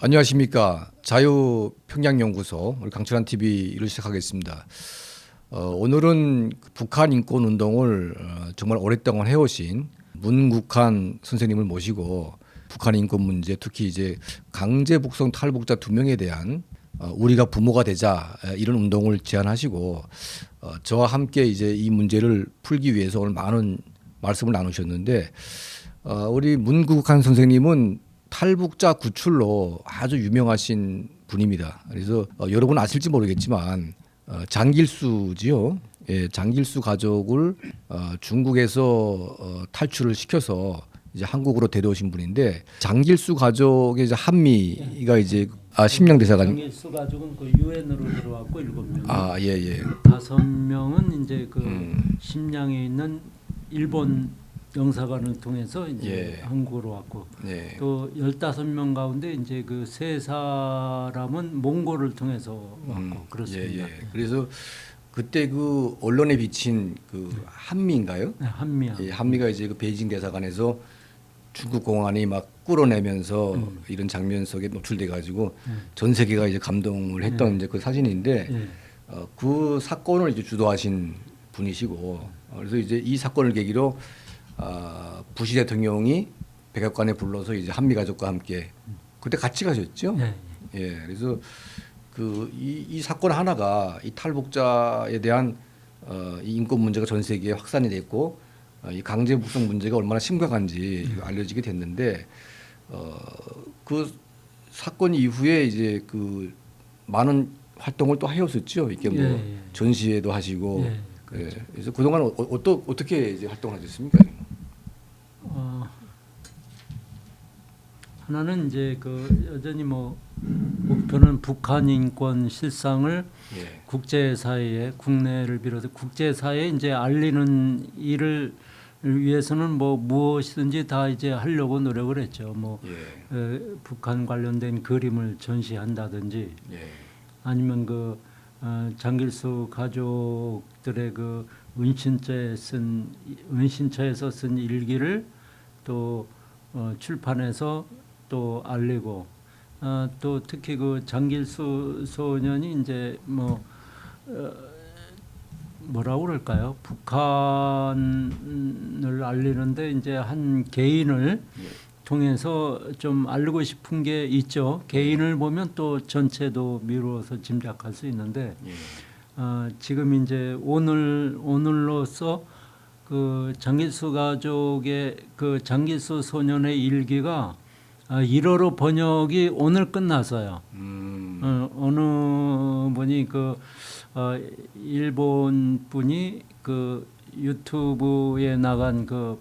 안녕하십니까 자유평양연구소 우리 강철한 TV를 시작하겠습니다. 어, 오늘은 그 북한 인권 운동을 어, 정말 오랫동안 해오신 문국한 선생님을 모시고 북한 인권 문제 특히 이제 강제 북송 탈북자 두 명에 대한 어, 우리가 부모가 되자 에, 이런 운동을 제안하시고 어, 저와 함께 이제 이 문제를 풀기 위해서 오늘 많은 말씀을 나누셨는데 어, 우리 문국한 선생님은 탈북자 구출로 아주 유명하신 분입니다. 그래서 어, 여러분 아실지 모르겠지만 어, 장길수지요. 예, 장길수 가족을 어, 중국에서 어, 탈출을 시켜서 이제 한국으로 데려오신 분인데 장길수 가족의 이제 한미가 이제 아 심령 대사관 장일수 가족은 그 유엔으로 들어왔고 일곱 명. 아 예 예. 다섯 명은 이제 그 음. 심양에 있는 일본 영사관을 통해서 이제 예. 한국으로 왔고 네. 또 열다섯 명 가운데 이제 그 세 사람은 몽골을 통해서 왔고 음, 그렇습니다. 예, 예. 그래서 그때 그 언론에 비친 그 한미인가요? 네, 한미야. 예, 한미가 이제 그 베이징 대사관에서 중국 공안이 막 끌어내면서 음. 이런 장면 속에 노출돼 가지고 음. 전 세계가 이제 감동을 했던 이제 그 사진인데 예. 어, 그 사건을 이제 주도하신 분이시고 어, 그래서 이제 이 사건을 계기로 아, 부시 대통령이 백악관에 불러서 이제 한미 가족과 함께 그때 같이 가셨죠. 예. 예, 그래서 그이 이 사건 하나가 이 탈북자에 대한 어, 이 인권 문제가 전 세계에 확산이 됐고 어, 이 강제 북송 문제가 얼마나 심각한지 알려지게 됐는데 어, 그 사건 이후에 이제 그 많은 활동을 또 해오셨죠. 이게 뭐 예, 예. 전시회도 하시고 예, 예, 그래서 그동안 어, 어떠, 어떻게 이제 활동하셨습니까? 어, 하나는 이제 그 여전히 뭐 목표는 북한 인권 실상을 예, 국제 사회에 국내를 비롯해 국제 사회에 이제 알리는 일을 위해서는 뭐 무엇이든지 다 이제 하려고 노력을 했죠. 뭐 예, 에, 북한 관련된 그림을 전시한다든지 예, 아니면 그 어, 장길수 가족들의 그 은신처에 쓴 은신처에서 쓴 일기를 또 어, 출판해서 또 알리고 어, 또 특히 그 장길수 소년이 이제 뭐 어, 뭐라고 그럴까요? 북한을 알리는데 이제 한 개인을 통해서 좀 알리고 싶은 게 있죠. 개인을 보면 또 전체도 미루어서 짐작할 수 있는데 예, 어, 지금 이제 오늘 오늘로서 그 장길수 가족의 그 장길수 소년의 일기가 아, 1호로 번역이 오늘 끝났어요. 음, 어, 어느 분이 그 어, 일본 분이 그 유튜브에 나간 그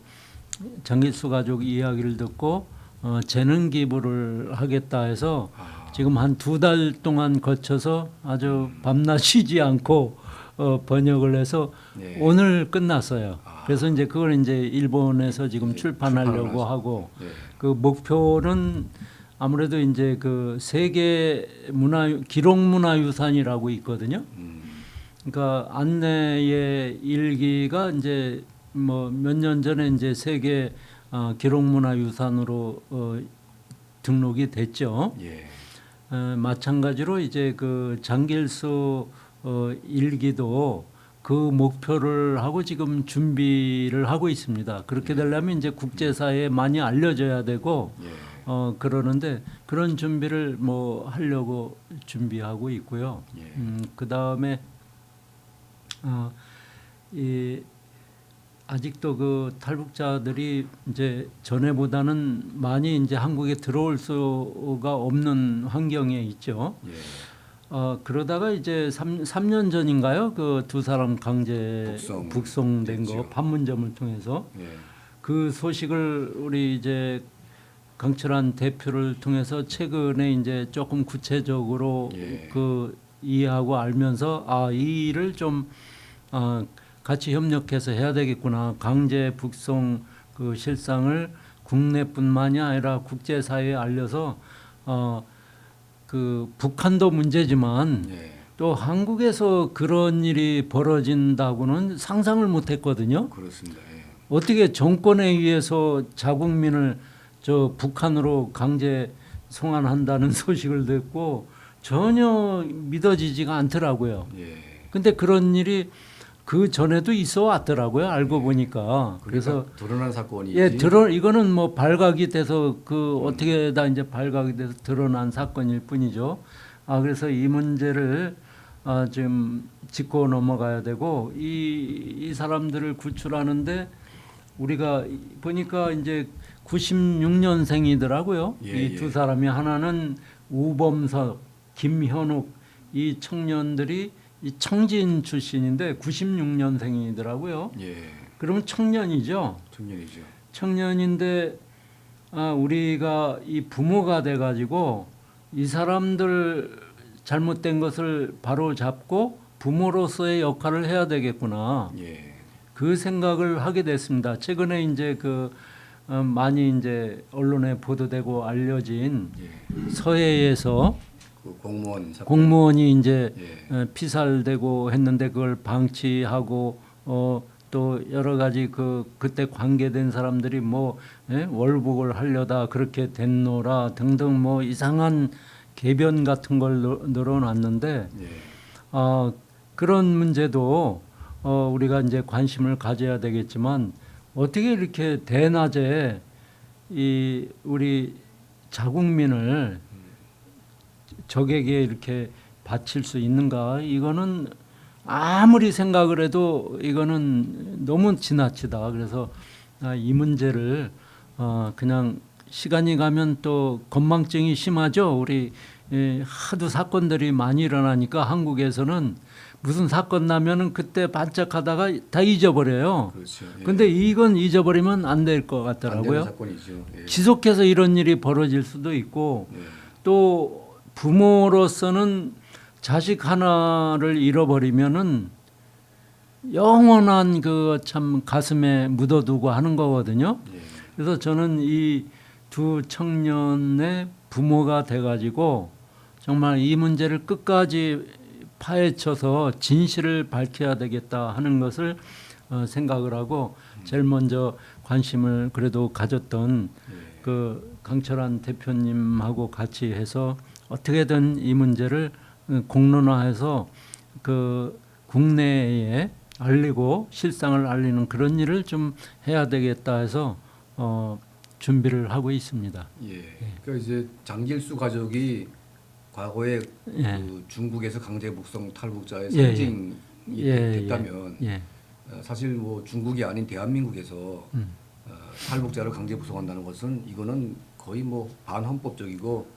장길수 가족 이야기를 듣고 어, 재능 기부를 하겠다 해서 아, 지금 한 두 달 동안 거쳐서 아주 밤낮 쉬지 않고 어, 번역을 해서 네. 오늘 끝났어요. 아. 그래서 이제 그걸 이제 일본에서 지금 네, 출판하려고 하고 예, 그 목표는 아무래도 이제 그 세계 문화 기록 문화 유산이라고 있거든요. 음, 그러니까 안내의 일기가 이제 뭐 몇 년 전에 이제 세계 어, 기록 문화 유산으로 어, 등록이 됐죠. 예, 어, 마찬가지로 이제 그 장길수 어, 일기도 그 목표를 하고 지금 준비를 하고 있습니다. 그렇게 되려면 이제 국제사회에 많이 알려져야 되고 예. 어, 그러는데 그런 준비를 뭐 하려고 준비하고 있고요. 예. 음, 그 다음에 어, 이 아직도 그 탈북자들이 이제 전에보다는 많이 이제 한국에 들어올 수가 없는 환경에 있죠. 예. 어, 그러다가 이제 삼 3년 전인가요? 그 두 사람 강제 북송 북송된 거 됐죠. 판문점을 통해서 예. 그 소식을 우리 이제 강철한 대표를 통해서 최근에 이제 조금 구체적으로 예. 그 이해하고 알면서 아 이 일을 좀 어, 같이 협력해서 해야 되겠구나 강제 북송 그 실상을 국내뿐만이 아니라 국제사회에 알려서 어, 그 북한도 문제지만 예. 또 한국에서 그런 일이 벌어진다고는 상상을 못했거든요. 그렇습니다. 예. 어떻게 정권에 의해서 자국민을 저 북한으로 강제 송환한다는 소식을 듣고 전혀 믿어지지가 않더라고요. 예. 근데 그런 일이 그 전에도 있어 왔더라고요. 알고 보니까. 그래서 그래서 드러난 사건이 예, 드러 이거는 뭐 발각이 돼서 그 어떻게 다 이제 발각이 돼서 드러난 사건일 뿐이죠. 아 그래서 이 문제를 아 지금 짚고 넘어가야 되고 이 이 사람들을 구출하는데 우리가 이- 보니까 이제 96년생이더라고요. 예, 이 두 예. 사람이 하나는 우범석, 김현욱 이 청년들이 이 청진 출신인데 96년생이더라고요. 예. 그러면 청년이죠. 청년이죠. 청년인데 아, 우리가 이 부모가 돼 가지고 이 사람들 잘못된 것을 바로 잡고 부모로서의 역할을 해야 되겠구나. 예. 그 생각을 하게 됐습니다. 최근에 이제 그 어, 많이 이제 언론에 보도되고 알려진 예. 서해에서 그 공무원 사건. 공무원이 이제 예. 어, 피살되고 했는데 그걸 방치하고 어, 또 여러 가지 그 그때 관계된 사람들이 뭐 예? 월북을 하려다 그렇게 됐노라 등등 뭐 이상한 개변 같은 걸 넣- 늘어놨는데 예. 아 그런 문제도 어, 우리가 이제 관심을 가져야 되겠지만 어떻게 이렇게 대낮에 이 우리 자국민을 적에게 이렇게 바칠 수 있는가 이거는 아무리 생각을 해도 이거는 너무 지나치다 그래서 아, 이 문제를 어, 그냥 시간이 가면 또 건망증이 심하죠 우리 예, 하도 사건들이 많이 일어나니까 한국에서는 무슨 사건 나면은 그때 반짝하다가 다 잊어버려요. 그렇죠. 예. 근데 이건 잊어버리면 안 될 것 같더라고요. 예. 지속해서 이런 일이 벌어질 수도 있고 예. 또 부모로서는 자식 하나를 잃어버리면은 영원한 그 참 가슴에 묻어두고 하는 거거든요. 예. 그래서 저는 이 두 청년의 부모가 돼가지고 정말 이 문제를 끝까지 파헤쳐서 진실을 밝혀야 되겠다 하는 것을 어, 생각을 하고 제일 먼저 관심을 그래도 가졌던 예. 그 강철한 대표님하고 같이 해서 어떻게든 이 문제를 어, 공론화해서 그 국내에 알리고 실상을 알리는 그런 일을 좀 해야 되겠다 해서 어, 준비를 하고 있습니다. 예. 그러니까 이제 장길수 가족이 과거에 예. 그 중국에서 강제 북송 탈북자의 예, 예. 상징이 예, 됐다면 예, 어, 사실 뭐 중국이 아닌 대한민국에서 음. 어, 탈북자를 강제 북송한다는 것은 이거는 거의 뭐 반헌법적이고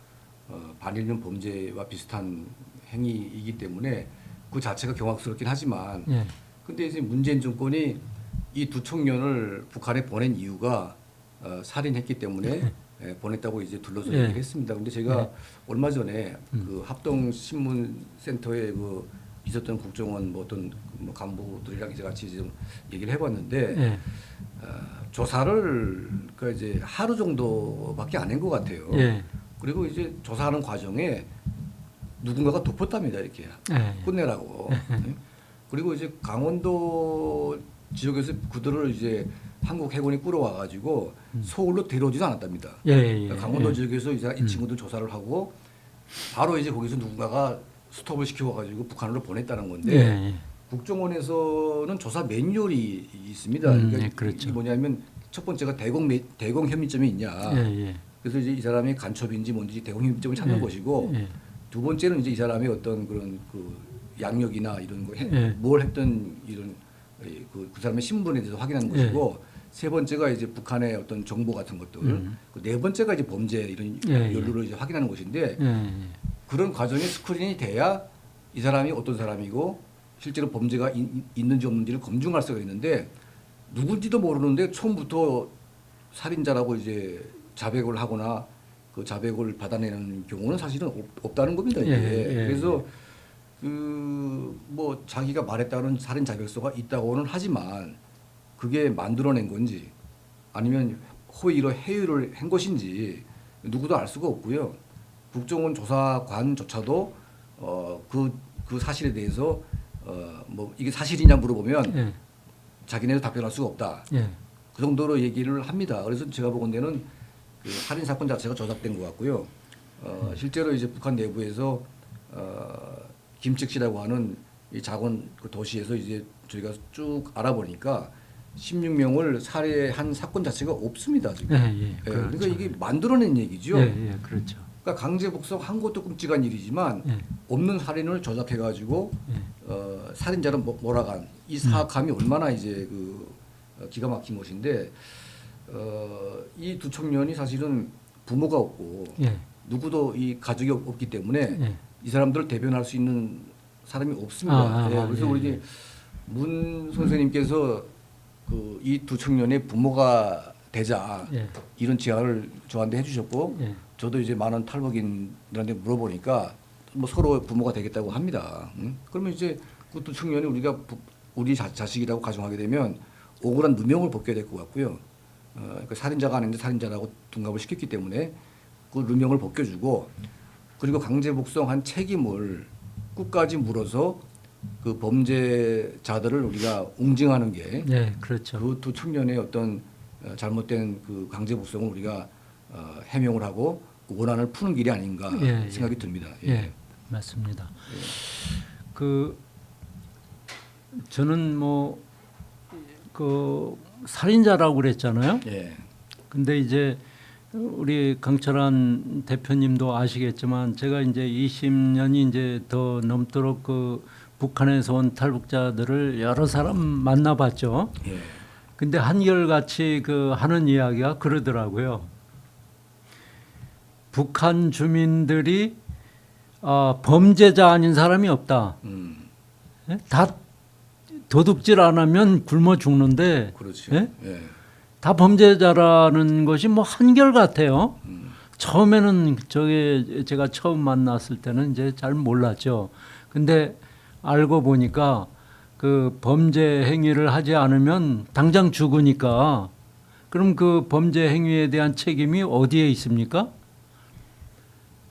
어, 반일륜 범죄와 비슷한 행위이기 때문에 그 자체가 경악스럽긴 하지만 예, 근데 이제 문재인 정권이 이 두 청년을 북한에 보낸 이유가 어, 살인했기 때문에 예, 보냈다고 이제 둘러서 예. 얘기를 했습니다. 근데 제가 예. 얼마 전에 음. 그 합동 신문 센터에 그 있었던 국정원 뭐 어떤 뭐 간부들이랑 이제 같이 좀 얘기를 해봤는데 예, 어, 조사를 그 이제 하루 정도밖에 안 한 것 같아요. 예, 그리고 이제 조사하는 과정에 누군가가 덮었답니다 이렇게 예, 끝내라고. 예? 그리고 이제 강원도 지역에서 그들을 이제 한국 해군이 끌어와 가지고 서울로 데려오지도 않았답니다. 예, 예, 그러니까 강원도 예. 지역에서 이제 이 친구들 조사를 하고 바로 이제 거기서 누군가가 스톱을 시켜 가지고 북한으로 보냈다는 건데 예, 예. 국정원에서는 조사 매뉴얼이 있습니다. 음, 그러니까 예, 그렇죠. 이게 뭐냐면 첫 번째가 대공 매- 대공 혐의점이 있냐. 예, 예. 그래서 이제 이 사람이 간첩인지 뭔지 대공 혐의점을 찾는 예, 것이고 예. 두 번째는 이제 이 사람의 어떤 그런 그 양력이나 이런 거, 해, 예. 뭘 했던 이런 이 그, 그 사람의 신분에 대해서 확인하는 것이고 세 번째가 이제 북한의 어떤 정보 같은 것들, 음. 그네 번째가 이제 범죄 이런. 연루를 이제 확인하는 것인데. 그런 과정이 스크린이 돼야 이 사람이 어떤 사람이고 실제로 범죄가 이- 있는지 없는지를 검증할 수가 있는데 누군지도 모르는데 처음부터 살인자라고 이제 자백을 하거나 그 자백을 받아내는 경우는 사실은 없, 없다는 겁니다. 이게. 예, 예, 그래서 그 뭐 자기가 말했다는 살인 자백서가 있다고는 하지만 그게 만들어낸 건지 아니면 허위로 해유를 한 것인지 누구도 알 수가 없고요. 국정원 조사관조차도 어그 그 사실에 대해서 어뭐 이게 사실이냐 물어보면 예, 자기네도 답변할 수가 없다. 예. 그 정도로 얘기를 합니다. 그래서 제가 보건대는 그 살인 사건 자체가 조작된 것 같고요. 어, 실제로 이제 북한 내부에서 어, 김측시라고 하는 이 작은 그 도시에서 이제 저희가 쭉 알아보니까 16명을 살해한 사건 자체가 없습니다 지금. 예, 예. 예, 그렇죠. 그러니까 이게 만들어낸 얘기죠. 예, 예, 그렇죠. 그러니까 강제 복송 한 것도 끔찍한 일이지만 예, 없는 살인을 조작해 가지고 예. 어, 살인자를 모- 몰아간 이 사악함이 얼마나 이제 그 어, 기가 막힌 것인데 어, 이 두 청년이 사실은 부모가 없고 예, 누구도 이 가족이 없- 없기 때문에 예. 이 사람들을 대변할 수 있는 사람이 없습니다. 아, 아, 예, 아, 그래서 예, 우리 예. 이제 문 선생님께서 그 이 두 청년의 부모가 되자 예, 이런 제안을 저한테 해주셨고 예. 저도 이제 많은 탈북인들한테 물어보니까 뭐 서로 부모가 되겠다고 합니다. 응? 그러면 이제 그 두 청년이 우리가 부- 우리 자, 자식이라고 가정하게 되면 억울한 누명을 벗겨야 될것 같고요. 어, 그러니까 살인자가 아닌데 살인자라고 둔갑을 시켰기 때문에 그 누명을 벗겨주고 그리고 강제 복송한 책임을 끝까지 물어서 그 범죄자들을 우리가 웅징하는 게 예, 그렇죠. 그 두 청년의 어떤 어, 잘못된 그 강제 복송을 우리가 어, 해명을 하고 그 원한을 푸는 길이 아닌가 예, 예. 생각이 듭니다. 예, 맞습니다. 그 저는 뭐그 살인자라고 그랬잖아요. 예. 근데 이제 우리 강철한 대표님도 아시겠지만 제가 이제 20년이 이제 더 넘도록 그 북한에서 온 탈북자들을 여러 사람 만나봤죠. 예. 근데 한결같이 그 하는 이야기가 그러더라고요. 북한 주민들이 아, 범죄자 아닌 사람이 없다. 음. 예? 다 도둑질 안 하면 굶어 죽는데 그렇죠. 예? 예. 다 범죄자라는 것이 뭐 한결 같아요. 음. 처음에는 저게 제가 처음 만났을 때는 이제 잘 몰랐죠. 근데 알고 보니까 그 범죄 행위를 하지 않으면 당장 죽으니까 그럼 그 범죄 행위에 대한 책임이 어디에 있습니까?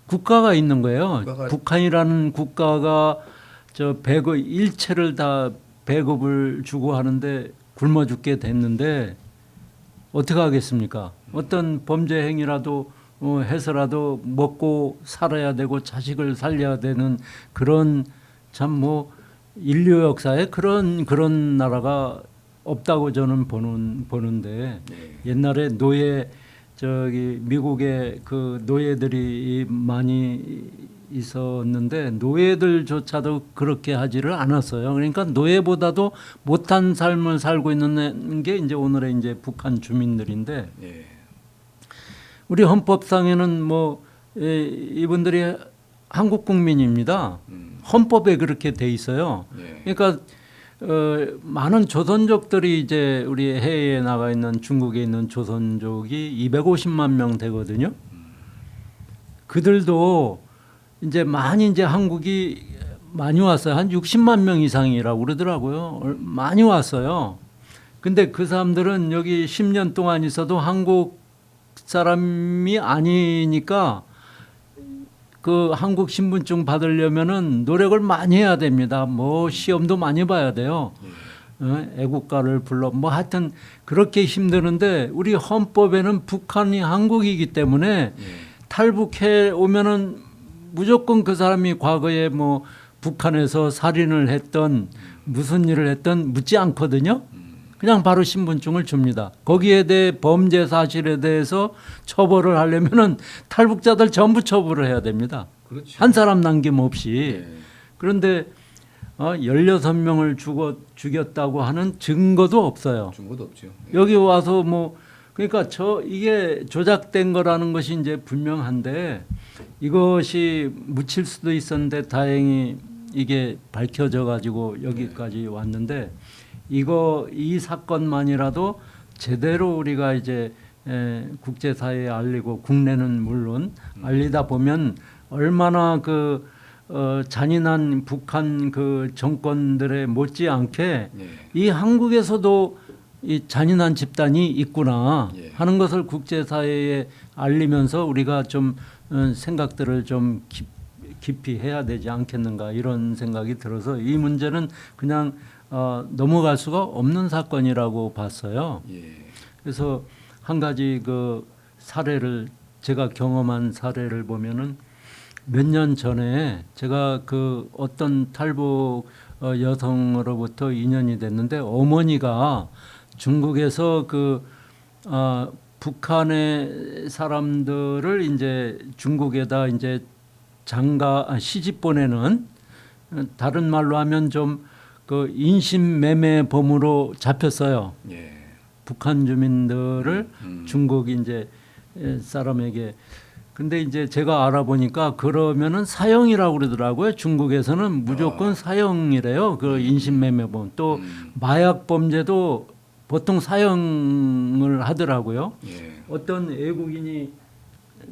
국가가 있는 거예요. 국가가- 북한이라는 국가가 저 배급 일체를 다 배급을 주고 하는데 굶어 죽게 됐는데 어떻게 하겠습니까? 어떤 범죄 행위라도 어, 해서라도 먹고 살아야 되고 자식을 살려야 되는 그런 참 뭐 인류 역사에 그런 그런 나라가 없다고 저는 보는 보는데 예. 옛날에 노예 저기 미국에 그 노예들이 많이 있었는데 노예들조차도 그렇게 하지를 않았어요. 그러니까 노예보다도 못한 삶을 살고 있는 게 이제 오늘의 이제 북한 주민들인데 예. 우리 헌법상에는 뭐 에, 이분들이 한국 국민입니다. 음. 헌법에 그렇게 돼 있어요. 예. 그러니까 어, 많은 조선족들이 이제 우리 해외에 나가 있는 중국에 있는 조선족이 250만 명 되거든요. 그들도 이제 많이 이제 한국이 많이 왔어요. 한 60만 명 이상이라고 그러더라고요. 얼- 많이 왔어요. 근데 그 사람들은 여기 10년 동안 있어도 한국 사람이 아니니까 그 한국 신분증 받으려면은 노력을 많이 해야 됩니다. 뭐 시험도 많이 봐야 돼요. 어, 애국가를 불러 뭐 하여튼 그렇게 힘드는데 우리 헌법에는 북한이 한국이기 때문에 예. 탈북해 오면은 무조건 그 사람이 과거에 뭐 북한에서 살인을 했던 무슨 일을 했던 묻지 않거든요. 그냥 바로 신분증을 줍니다. 거기에 대해 범죄 사실에 대해서 처벌을 하려면은 탈북자들 전부 처벌을 해야 됩니다. 그렇죠. 한 사람 남김없이. 예. 그런데 어, 16명을 죽어, 죽였다고 하는 증거도 없어요. 준 것도 없죠. 여기 와서 뭐 그러니까 저 이게 조작된 거라는 것이 이제 분명한데 이것이 묻힐 수도 있었는데 다행히 이게 밝혀져 가지고 여기까지 왔는데 이거 이 사건만이라도 제대로 우리가 이제 에, 국제사회에 알리고 국내는 물론 알리다 보면 얼마나 그 어, 잔인한 북한 그 정권들에 못지않게 예. 이 한국에서도 이 잔인한 집단이 있구나 예. 하는 것을 국제사회에 알리면서 우리가 좀 어, 생각들을 좀 깊, 깊이 해야 되지 않겠는가 이런 생각이 들어서 이 문제는 그냥 어, 넘어갈 수가 없는 사건이라고 봤어요. 예. 그래서 한 가지 그 사례를 제가 경험한 사례를 보면은 몇 년 전에 제가 그 어떤 탈북 어, 여성으로부터 인연이 됐는데 어머니가 중국에서 그 아, 북한의 사람들을 이제 중국에다 이제 장가 아, 시집 보내는 어, 다른 말로 하면 좀 그 인신매매범으로 잡혔어요. 예. 북한 주민들을 음. 중국 이제 에, 사람에게 근데 이제 제가 알아보니까 그러면은 사형이라고 그러더라고요. 중국에서는 무조건 사형이래요. 그 인신매매범 또 음. 마약 범죄도 보통 사형을 하더라고요. 예. 어떤 외국인이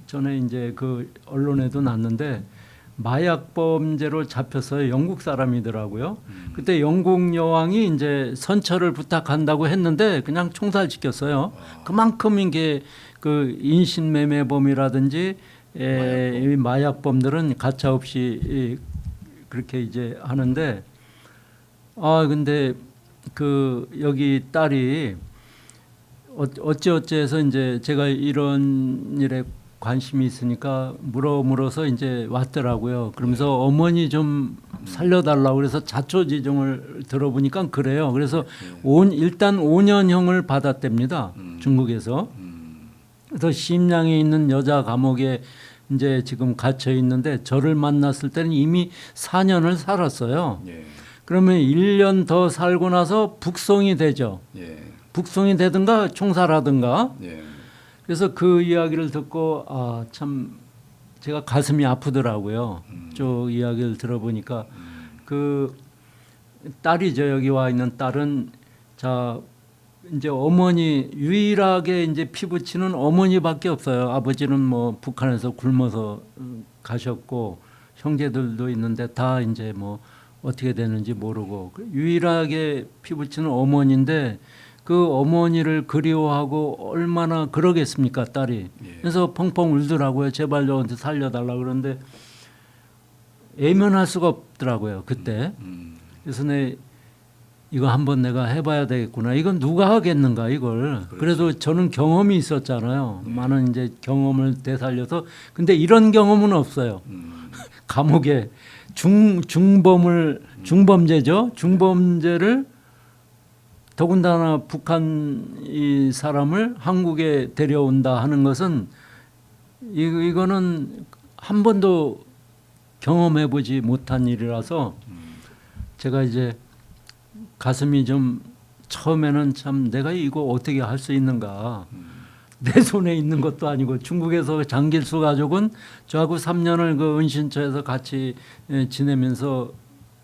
전에 이제 그 언론에도 났는데 마약 범죄로 잡혀서 영국 사람이더라고요. 그때 영국 여왕이 이제 선처를 부탁한다고 했는데 그냥 총살 시켰어요. 그만큼 이게 그 인신매매범이라든지 에, 이 마약범들은 가차 없이 이, 그렇게 이제 하는데 아 근데 그 여기 딸이 어- 어찌 어찌해서 이제 제가 이런 일에 관심이 있으니까 물어 물어서 이제 왔더라고요. 그러면서 어머니 좀 살려달라고 그래서 자초지종을 들어보니까 그래요. 그래서 온 일단 5년형을 받았답니다. 중국에서. 음. 그래서 심양에 있는 여자 감옥에 이제 지금 갇혀 있는데 저를 만났을 때는 이미 4년을 살았어요. 예. 그러면 1년 더 살고 나서 북송이 되죠. 예. 북송이 되든가 총살하든가 예. 그래서 그 이야기를 듣고 아 참 제가 가슴이 아프더라고요. 저 이야기를 들어보니까 그 딸이죠 여기 와 있는 딸은 자 이제 어머니 유일하게 이제 피부치는 어머니밖에 없어요. 아버지는 뭐 북한에서 굶어서 음, 가셨고 형제들도 있는데 다 이제 뭐 어떻게 되는지 모르고 그 유일하게 피부치는 어머니인데 그 어머니를 그리워하고 얼마나 그러겠습니까 딸이 예. 그래서 펑펑 울더라고요 제발 저한테 살려달라 그러는데 애면할 수가 없더라고요 그때 음. 그래서 내 이거 한번 내가 해봐야 되겠구나. 이건 누가 하겠는가 이걸. 그렇죠. 그래도 저는 경험이 있었잖아요. 네. 많은 이제 경험을 되살려서 근데 이런 경험은 없어요. 음. 감옥에 중 중범을 중범죄죠. 중범죄를 더군다나 북한 이 사람을 한국에 데려온다 하는 것은 이 이거는 한 번도 경험해 보지 못한 일이라서 제가 이제 가슴이 좀 처음에는 참 내가 이거 어떻게 할 수 있는가 내 손에 있는 것도 아니고 중국에서 장길수 가족은 저하고 3년을 그 은신처에서 같이 예, 지내면서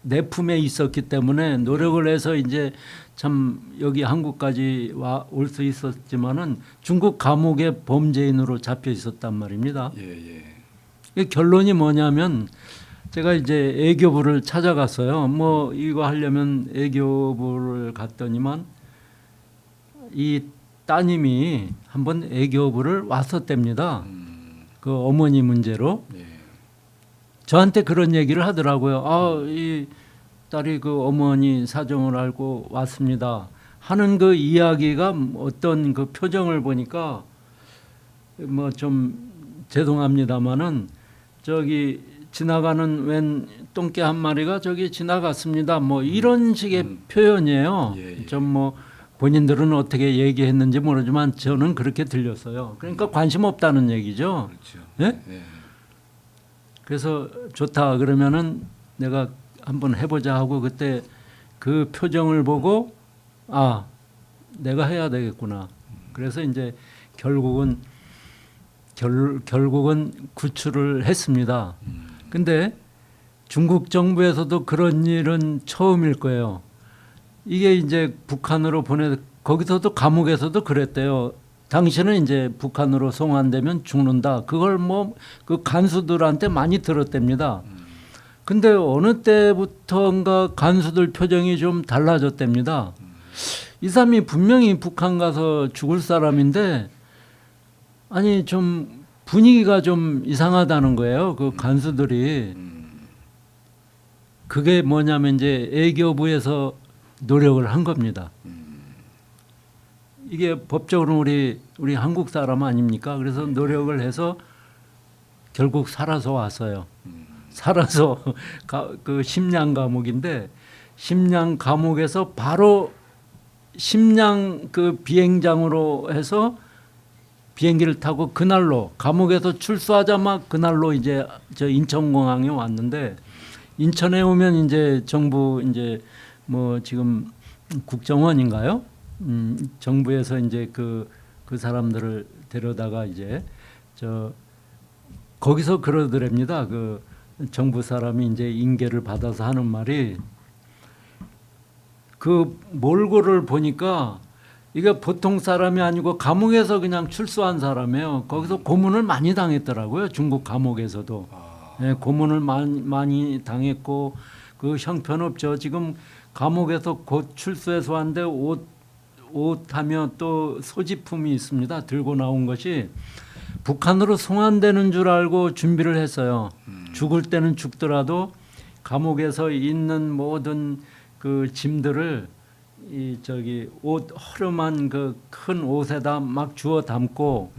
내 품에 있었기 때문에 노력을 해서 이제 참 여기 한국까지 와 올 수 있었지만은 중국 감옥에 범죄인으로 잡혀 있었단 말입니다. 예. 예. 이 결론이 뭐냐면 제가 이제 애교부를 찾아갔어요. 뭐 이거 하려면 애교부를 갔더니만 이 따님이 한번 애교부를 왔었답니다. 음. 그 어머니 문제로 예. 저한테 그런 얘기를 하더라고요. 아, 이 딸이 그 어머니 사정을 알고 왔습니다. 하는 그 이야기가 어떤 그 표정을 보니까 뭐 좀 죄송합니다마는 저기 지나가는 웬 똥개 한 마리가 저기 지나갔습니다. 뭐 이런 식의 표현이에요. 예, 예. 좀뭐 본인들은 어떻게 얘기했는지 모르지만 저는 그렇게 들렸어요. 그러니까 관심 없다는 얘기죠. 그렇죠. 예? 예. 그래서 좋다 그러면은 내가 한번 해보자 하고 그때 그 표정을 보고 아 내가 해야 되겠구나. 그래서 이제 결국은 결, 결국은 구출을 했습니다. 근데 중국 정부에서도 그런 일은 처음일 거예요. 이게 이제 북한으로 보내 거기서도 감옥에서도 그랬대요. 당신은 이제 북한으로 송환되면 죽는다. 그걸 뭐 그 간수들한테 많이 들었답니다. 근데 어느 때부터인가 간수들 표정이 좀 달라졌답니다. 이 사람이 분명히 북한 가서 죽을 사람인데 아니 좀 분위기가 좀 이상하다는 거예요. 그 간수들이 그게 뭐냐면 이제 애교부에서 노력을 한 겁니다. 이게 법적으로 우리 우리 한국 사람 아닙니까? 그래서 노력을 해서 결국 살아서 왔어요. 살아서 가, 그 심양 감옥인데 심양 감옥에서 바로 심양 그 비행장으로 해서 비행기를 타고 그날로 감옥에서 출소하자마 그날로 이제 저 인천공항에 왔는데 인천에 오면 이제 정부 이제 뭐 지금 국정원인가요? 음, 정부에서 이제 그, 그 사람들을 데려다가 이제 저 거기서 그러더랍니다. 그 정부 사람이 이제 인계를 받아서 하는 말이 그 몰골을 보니까 이게 보통 사람이 아니고 감옥에서 그냥 출소한 사람이에요. 거기서 고문을 많이 당했더라고요. 중국 감옥에서도. 예, 고문을 많이, 많이 당했고 그 형편없죠. 지금 감옥에서 곧 출소해서 왔는데 옷, 옷 하며 또 소지품이 있습니다. 들고 나온 것이 북한으로 송환되는 줄 알고 준비를 했어요. 죽을 때는 죽더라도 감옥에서 있는 모든 그 짐들을 이 저기 옷 허름한 그 큰 옷에다 막 주워 담고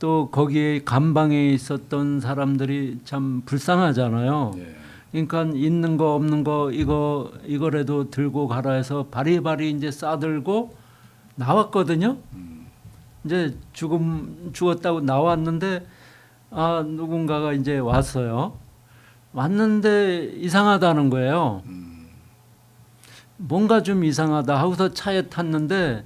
또 거기에 감방에 있었던 사람들이 참 불쌍하잖아요. 예. 그러니까 있는 거 없는 거 이거 이거라도 들고 가라 해서 바리바리 이제 싸들고 나왔거든요. 이제 죽음 죽었다고 나왔는데 아 누군가가 이제 왔어요. 왔는데 이상하다는 거예요. 뭔가 좀 이상하다 하고서 차에 탔는데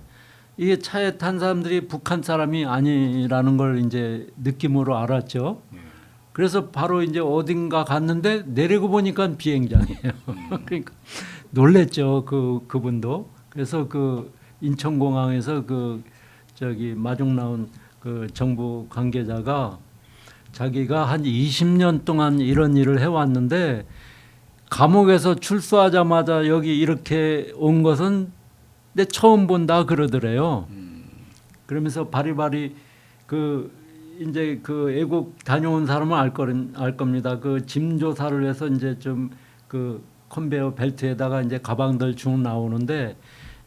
이게 차에 탄 사람들이 북한 사람이 아니라는 걸 이제 느낌으로 알았죠. 그래서 바로 이제 어딘가 갔는데 내리고 보니까 비행장이에요. 그러니까 놀랬죠. 그 그분도. 그래서 그 인천공항에서 그 저기 마중 나온 그 정부 관계자가 자기가 한 20년 동안 이런 일을 해왔는데 감옥에서 출소하자마자 여기 이렇게 온 것은 내 처음 본다 그러더래요. 그러면서 바리바리 그 이제 그 애국 다녀온 사람은 알, 거, 알 겁니다. 그 짐 조사를 해서 이제 좀 그 컨베이어 벨트에다가 이제 가방들 쭉 나오는데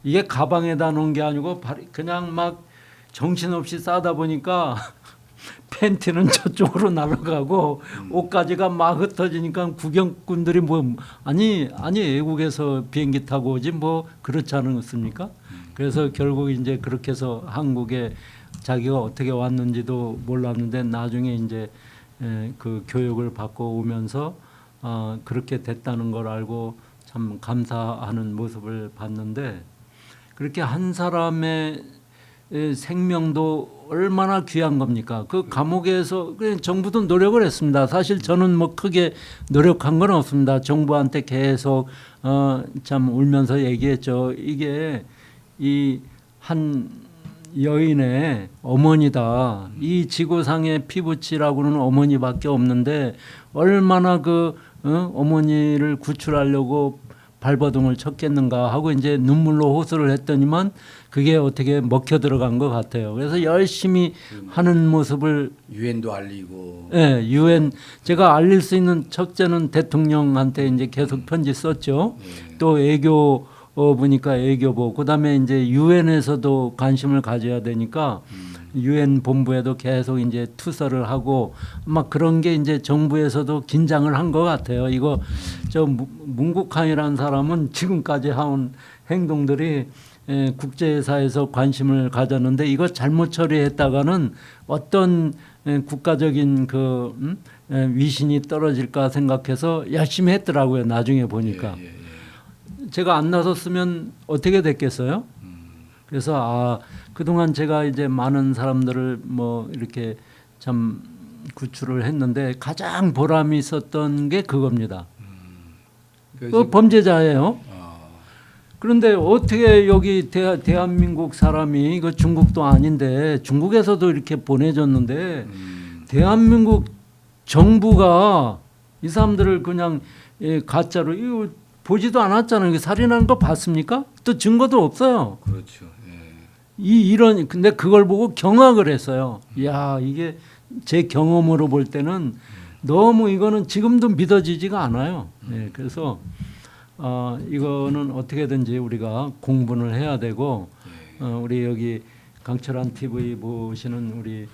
이게 가방에다 놓은 게 아니고 그냥 막 정신없이 싸다 보니까 팬티는 저쪽으로 날아가고 옷까지가 막 흩어지니까 구경꾼들이 뭐 아니 아니 외국에서 비행기 타고 오지 뭐 그렇지 않습니까? 그래서 결국 이제 그렇게 해서 한국에 자기가 어떻게 왔는지도 몰랐는데 나중에 이제 에, 그 교육을 받고 오면서 어, 그렇게 됐다는 걸 알고 참 감사하는 모습을 봤는데 그렇게 한 사람의 에, 생명도 얼마나 귀한 겁니까? 그 감옥에서 그냥 정부도 노력을 했습니다. 사실 저는 뭐 크게 노력한 건 없습니다. 정부한테 계속 어, 참 울면서 얘기했죠. 이게 이한 여인의 어머니다. 이 지구상에 피부치라고는 어머니밖에 없는데 얼마나 그 어? 어머니를 구출하려고 발버둥을 쳤겠는가 하고 이제 눈물로 호소를 했더니만 그게 어떻게 먹혀 들어간 것 같아요. 그래서 열심히 하는 모습을 유엔도 알리고 예, 유엔 제가 알릴 수 있는 첫째는 대통령한테 이제 계속 편지 썼죠. 또 애교 어 보니까 애교보 그다음에 이제 유엔에서도 관심을 가져야 되니까 유엔 본부에도 계속 이제 투서를 하고 막 그런 게 이제 정부에서도 긴장을 한 것 같아요. 이거 저 무- 문국한이라는 사람은 지금까지 해온 행동들이 에, 국제사에서 관심을 가졌는데 이거 잘못 처리했다가는 어떤 에, 국가적인 그 음? 에, 위신이 떨어질까 생각해서 열심히 했더라고요. 나중에 보니까. 예, 예, 예. 제가 안 나섰으면 어떻게 됐겠어요? 그래서 아 그동안 제가 이제 많은 사람들을 뭐 이렇게 참 구출을 했는데 가장 보람이 있었던 게 그겁니다. 그래서 그 범죄자예요. 아, 그런데 어떻게 여기 대, 대한민국 사람이 그 중국도 아닌데 중국에서도 이렇게 보내줬는데 음, 대한민국 정부가 이 사람들을 그냥 예, 가짜로 이거 보지도 않았잖아요. 살인하는 거 봤습니까? 또 증거도 없어요. 그렇죠. 예. 이 이런 근데 그걸 보고 경악을 했어요. 야 이게 제 경험으로 볼 때는 너무 이거는 지금도 믿어지지가 않아요. 예, 그래서 어, 이거는 어떻게든지 우리가 공분을 해야 되고 어, 우리 여기 강철한 TV 보시는 우리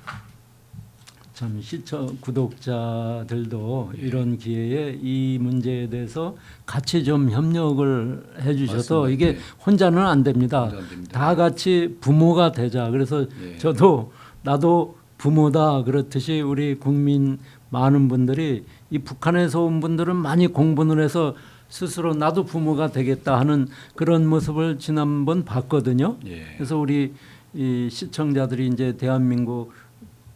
참 시청 구독자들도 이런 기회에 이 문제에 대해서 같이 좀 협력을 해 주셔서 맞습니다. 이게 네. 혼자는 안 됩니다. 혼자 안 됩니다. 다 같이 부모가 되자. 그래서 네. 저도 나도 부모다 그렇듯이 우리 국민 많은 분들이 이 북한에서 온 분들은 많이 공부를 해서 스스로 나도 부모가 되겠다 하는 그런 모습을 지난번 봤거든요. 예. 그래서 우리 이 시청자들이 이제 대한민국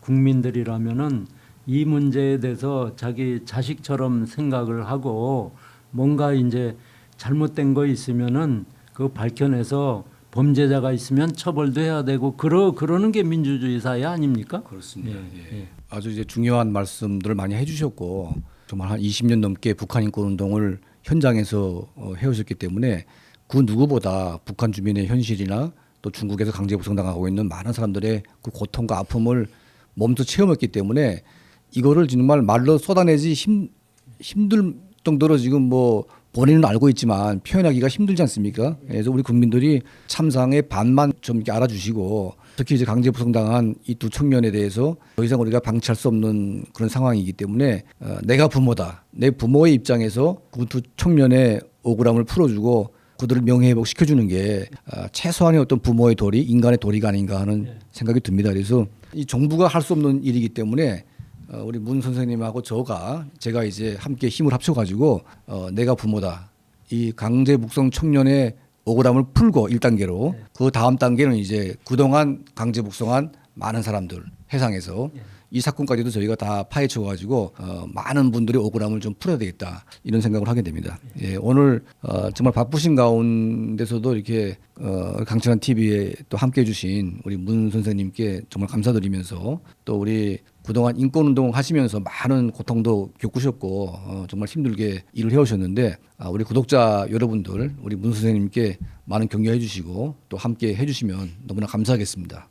국민들이라면은 이 문제에 대해서 자기 자식처럼 생각을 하고 뭔가 이제 잘못된 거 있으면은 그 밝혀내서 범죄자가 있으면 처벌도 해야 되고 그러 그러는 게 민주주의 사회 아닙니까? 그렇습니다. 예, 예. 아주 이제 중요한 말씀들을 많이 해주셨고 정말 한 20년 넘게 북한 인권 운동을 현장에서 어, 해오셨기 때문에 그 누구보다 북한 주민의 현실이나 또 중국에서 강제 북송당하고 있는 많은 사람들의 그 고통과 아픔을 몸소 체험했기 때문에 이거를 정말 말로 쏟아내지 힘 힘들 정도로 지금 뭐 본인은 알고 있지만 표현하기가 힘들지 않습니까? 그래서 우리 국민들이 참상의 반만 좀 이렇게 알아주시고 특히 이제 강제 부송당한 이 두 청년에 대해서 더 이상 우리가 방치할 수 없는 그런 상황이기 때문에 어, 내가 부모다. 내 부모의 입장에서 그 두 청년의 억울함을 풀어주고 그들을 명예회복 시켜주는 게 어, 최소한의 어떤 부모의 도리, 인간의 도리가 아닌가 하는 생각이 듭니다. 그래서 이 정부가 할 수 없는 일이기 때문에 어, 우리 문 선생님하고 저가 제가 이제 함께 힘을 합쳐가지고 어, 내가 부모다. 이 강제 북송 청년의 억울함을 풀고 1단계로 그 다음 단계는 이제 그동안 강제 북송한 많은 사람들 해상에서 이 사건까지도 저희가 다 파헤쳐 가지고 어, 많은 분들의 억울함을 좀 풀어야 되겠다 이런 생각을 하게 됩니다. 예, 오늘 어, 정말 바쁘신 가운데서도 이렇게 어, 강철한 TV에 또 함께 해 주신 우리 문 선생님께 정말 감사드리면서 또 우리 그동안 인권 운동 하시면서 많은 고통도 겪으셨고 어, 정말 힘들게 일을 해오셨는데 아, 우리 구독자 여러분들 우리 문 선생님께 많은 격려해 주시고 또 함께 해주시면 너무나 감사하겠습니다.